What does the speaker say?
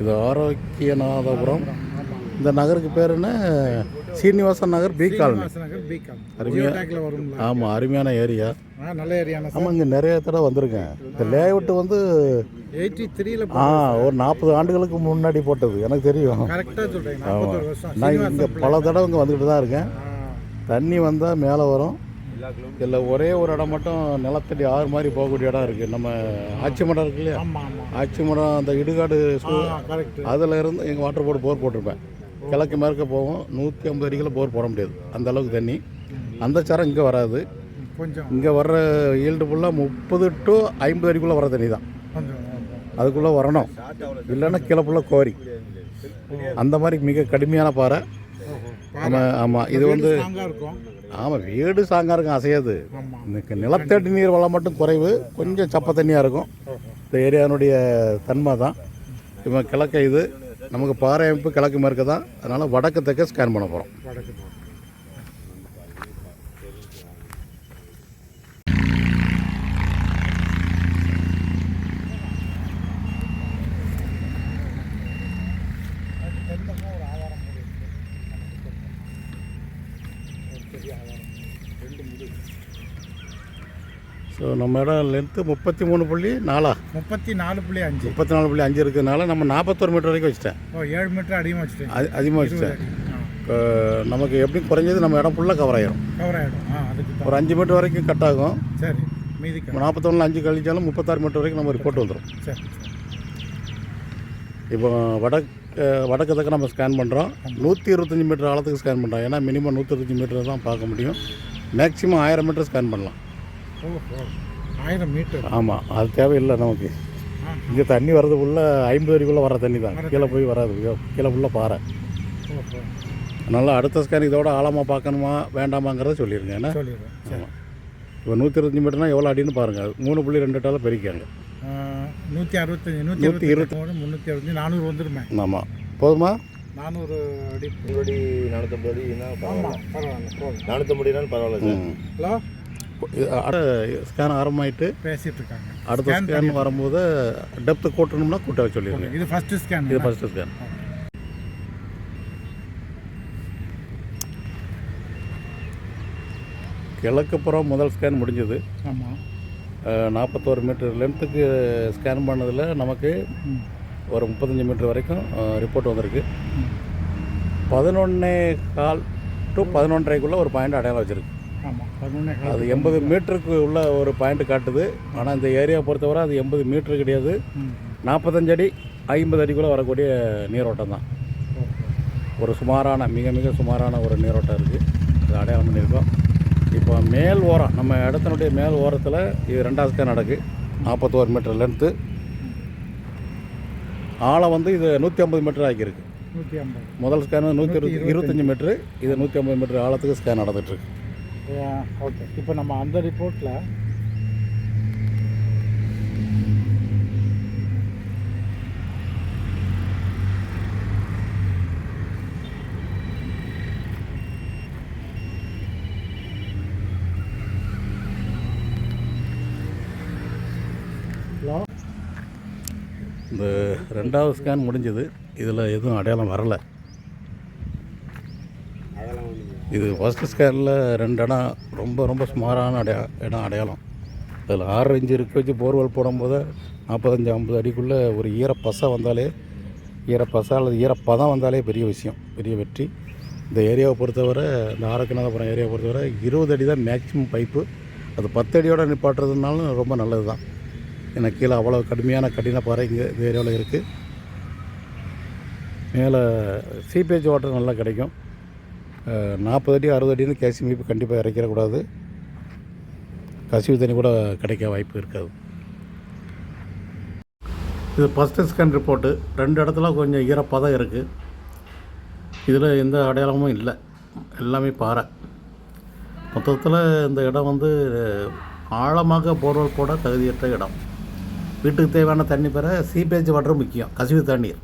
இது ஆரோக்கியநாதபுரம். இந்த நகருக்கு பேர் என்ன? Srinivasan Nagar B colony. நகர் பிகாம் அருமையா டேக்கில் வரும்ல. ஆமாம் அருமையான ஏரியா. நல்ல ஏரியான ஆமாம் இங்கே நிறைய தடவை வந்திருக்கேன். இந்த லேஅவுட் வந்து எயிட்டி த்ரீல ஆ ஒரு நாற்பது ஆண்டுகளுக்கு முன்னாடி போட்டது. எனக்கு தெரியும். வருஷம். நான் இங்கே பல தடவை இங்கே வந்துக்கிட்டு தான் இருக்கேன். தண்ணி வந்தால் மேலே வரும். இல்லை ஒரே ஒரு இடம் மட்டும் நிலத்தடி ஆறு மாதிரி போகக்கூடிய இடம் இருக்குது நம்ம ஆச்சி மடம் இருக்கு இல்லையா? ஆச்சி மடம் அந்த இடுகாடு அதில் இருந்து எங்கள் வாட்டர் போர்டு போர் போட்டிருப்பேன். கிழக்கு மேற்க போகும். நூற்றி ஐம்பது அடிக்கில் போர் போட முடியாது. அந்த அளவுக்கு தண்ணி. அந்த சரம் இங்கே வராது. கொஞ்சம். இங்கே வர்ற ஈல்டு ஃபுல்லாக முப்பது டு ஐம்பது அடிக்குள்ளே வர தண்ணி தான். அதுக்குள்ளே வரணும். இல்லைன்னா கீழே ஃபுல்லாக கோரி. அந்த மாதிரி மிக கடுமையான பாறை. ஆமாம் ஆமாம் இது வந்து ஆமாம் வீடு சாங்காக இருக்கும் அசையாது இன்னைக்கு நிலத்தடி நீர் வளம் மட்டும் குறைவு. கொஞ்சம் சப்ப தண்ணியாக இருக்கும். இந்த ஏரியானுடைய தன்மை தான். இவன் கிழக்க இது. நமக்கு பாறை அமைப்பு கிழக்கு மேற்கு தான். அதனால் வடக்கு தெற்க ஸ்கேன் பண்ண போகிறோம் வடக்கு தான். ஸோ நம்ம இடம் லென்த்து முப்பத்தி மூணு புள்ளி நாலா? முப்பத்தி நாலு புள்ளி அஞ்சு. முப்பத்தி நாலு புள்ளி அஞ்சு இருக்கிறதுனால நம்ம நாற்பத்தோரு மீட்டர் வரைக்கும் வச்சுட்டேன். ஓ ஏழு மீட்டர் அதிகமாக வச்சுட்டேன். அது அதிகமாக வச்சுட்டேன். நமக்கு எப்படி குறைஞ்சது நம்ம இடம் ஃபுல்லாக கவர் ஆயிரும். கவர் ஆகிடும் ஆ அதுக்கு ஒரு அஞ்சு மீட்டர் வரைக்கும் கட் ஆகும். சரி மீதி நாற்பத்தொன்னில் அஞ்சு கழிச்சாலும் முப்பத்தாறு மீட்டர் வரைக்கும் நம்ம ரிப்போர்ட் வந்துடும் சரி சரி. இப்போ வடக்கு வடக்கு தக்க நம்ம ஸ்கேன் பண்ணுறோம் நூற்றி இருபத்தஞ்சி மீட்டர் ஆழத்துக்கு ஸ்கேன் பண்ணுறோம் ஏன்னா மினிமம் நூற்றி இருபத்தஞ்சி மீட்டர் தான் பார்க்க முடியும். மேக்ஸிமம் ஆயிரம் மீட்டர் ஸ்கேன் பண்ணலாம். ஆயிரம் மீட்டர் ஆமாம் அது தேவையில்லை நமக்கு. இங்கே தண்ணி வர்றதுக்குள்ளே ஐம்பது வரைக்குள்ளே வர தண்ணி தான். கீழே போய் வராது. கீழே ஃபுல்லாக பாறை. அதனால் அடுத்த ஸ்கேன் இதோட ஆழமாக பார்க்கணுமா வேண்டாமாங்கிறத சொல்லிடுங்க ஏன்னா ஆமாம் இப்போ நூற்றி இருபத்தஞ்சி மீட்டர்னா எவ்வளோ அடின்னு பாருங்கள் மூணு புள்ளி ரெண்டு டால பெருக்காங்க நூற்றி அறுபத்தஞ்சி நூற்றி இருபத்தி முந்நூற்றி அறுபத்தஞ்சி நானூறு வந்துருமே ஆமாம் போதுமா? நானூறு அடி. முன்னாடி நானூற்றம்பது அடினா ஆமாம் பரவாயில்ல. போதும் நானூற்றம்பது அடினாலும் பரவாயில்ல சார். ஹலோ? ஸ்கேன் ஆரம்பமாயிட்டு பேசிட்டு இருக்காங்க அடுத்த ஸ்கேன் வரும்போது டெப்த்து கூட்டணும்னா கூட்ட சொல்லிடுங்க. இது ஃபர்ஸ்ட் ஸ்கேன் இது ஃபஸ்ட்டு ஸ்கேன் கிழக்கு புறம் முதல் ஸ்கேன் முடிஞ்சது. ஆமாம் நாற்பத்தோரு மீட்டர் லென்த்துக்கு ஸ்கேன் பண்ணதில் நமக்கு ஒரு முப்பத்தஞ்சு மீட்டர் வரைக்கும் ரிப்போர்ட் வந்திருக்கு. பதினொன்னே கால் டு பதினொன்றரைக்குள்ளே ஒரு பாயிண்ட் அடையாளம் வச்சுருக்கு. அது எண்பது மீட்டருக்கு உள்ள ஒரு பாயிண்ட் காட்டுது. ஆனால் இந்த ஏரியா பொறுத்தவரை அது எண்பது மீட்டர் கிடையாது. நாற்பத்தஞ்சு அடி ஐம்பது அடிக்குள்ளே வரக்கூடிய நீரோட்டம் தான். ஒரு சுமாரான மிக மிக சுமாரான ஒரு நீரோட்டம் இருக்குது அது அடையாளம் பண்ணியிருக்கோம். இப்போ மேல் ஓரம் நம்ம இடத்தினுடைய மேல் ஓரத்தில் இது ரெண்டாவது ஸ்கேன் நடக்கு. நாற்பத்தோரு மீட்டர் லென்த்து ஆழம் வந்து இது நூற்றி ஐம்பது மீட்டர் ஆக்கியிருக்கு நூற்றி ஐம்பது. முதல் ஸ்கேன் நூற்றி இருபத்தி இருபத்தஞ்சி மீட்ரு இது நூற்றி ஐம்பது மீட்டர் ஆழத்துக்கு ஸ்கேன் நடந்துகிட்ருக்கு ஓகே இப்போ நம்ம அந்த ரிப்போர்ட்டில் ஹலோ இந்த ரெண்டாவது ஸ்கேன் முடிஞ்சது. இதில் எதுவும் அடையாளம் வரலை. இது ஃபஸ்ட்டு ஸ்கேனில் ரெண்டு இடம் ரொம்ப ரொம்ப சுமாரான அடையா இடம் அடையாளம். அதில் ஆறு இன்ச்சு இருக்க வச்சு போர்வெல் போடும்போது நாற்பத்தஞ்சு ஐம்பது அடிக்குள்ளே ஒரு ஈரப்பசை வந்தாலே ஈரப்பசை அல்லது ஈரப்பதம் வந்தாலே பெரிய விஷயம் பெரிய வெற்றி. இந்த ஏரியாவை பொறுத்தவரை இந்த ஆரோக்கியநாதபுரம் ஏரியாவை பொறுத்தவரை இருபது அடி தான் மேக்ஸிமம் பைப்பு அது பத்து அடியோடு நிப்பாட்டுறதுனாலும் ரொம்ப நல்லது தான் எனக்கு கீழே அவ்வளோ கடுமையான கடின பாறை இங்கே இந்த ஏரியாவில் இருக்குது மேலே சீப்பேஜ் வாட்டர் நல்லா கிடைக்கும். நாற்பது அடி அறுபது அடின்னு கேசி மீப்பு கண்டிப்பாக இறக்கிடக்கூடாது கசிவு தண்ணி கூட கிடைக்க வாய்ப்பு இருக்காது. இது ஃபஸ்ட்டு ஸ்கேன் ரிப்போர்ட்டு ரெண்டு இடத்துல கொஞ்சம் ஈரப்பதம் இருக்குது இதில் எந்த அடையாளமும் இல்லை. எல்லாமே பாறை. மொத்தத்தில் இந்த இடம் வந்து ஆழமாக போர்வல் போட தகுதியற்ற இடம். வீட்டுக்கு தேவையான தண்ணி பெற சீப்பேஜ் வாட்டர் முக்கியம். கசிவு தண்ணீர்.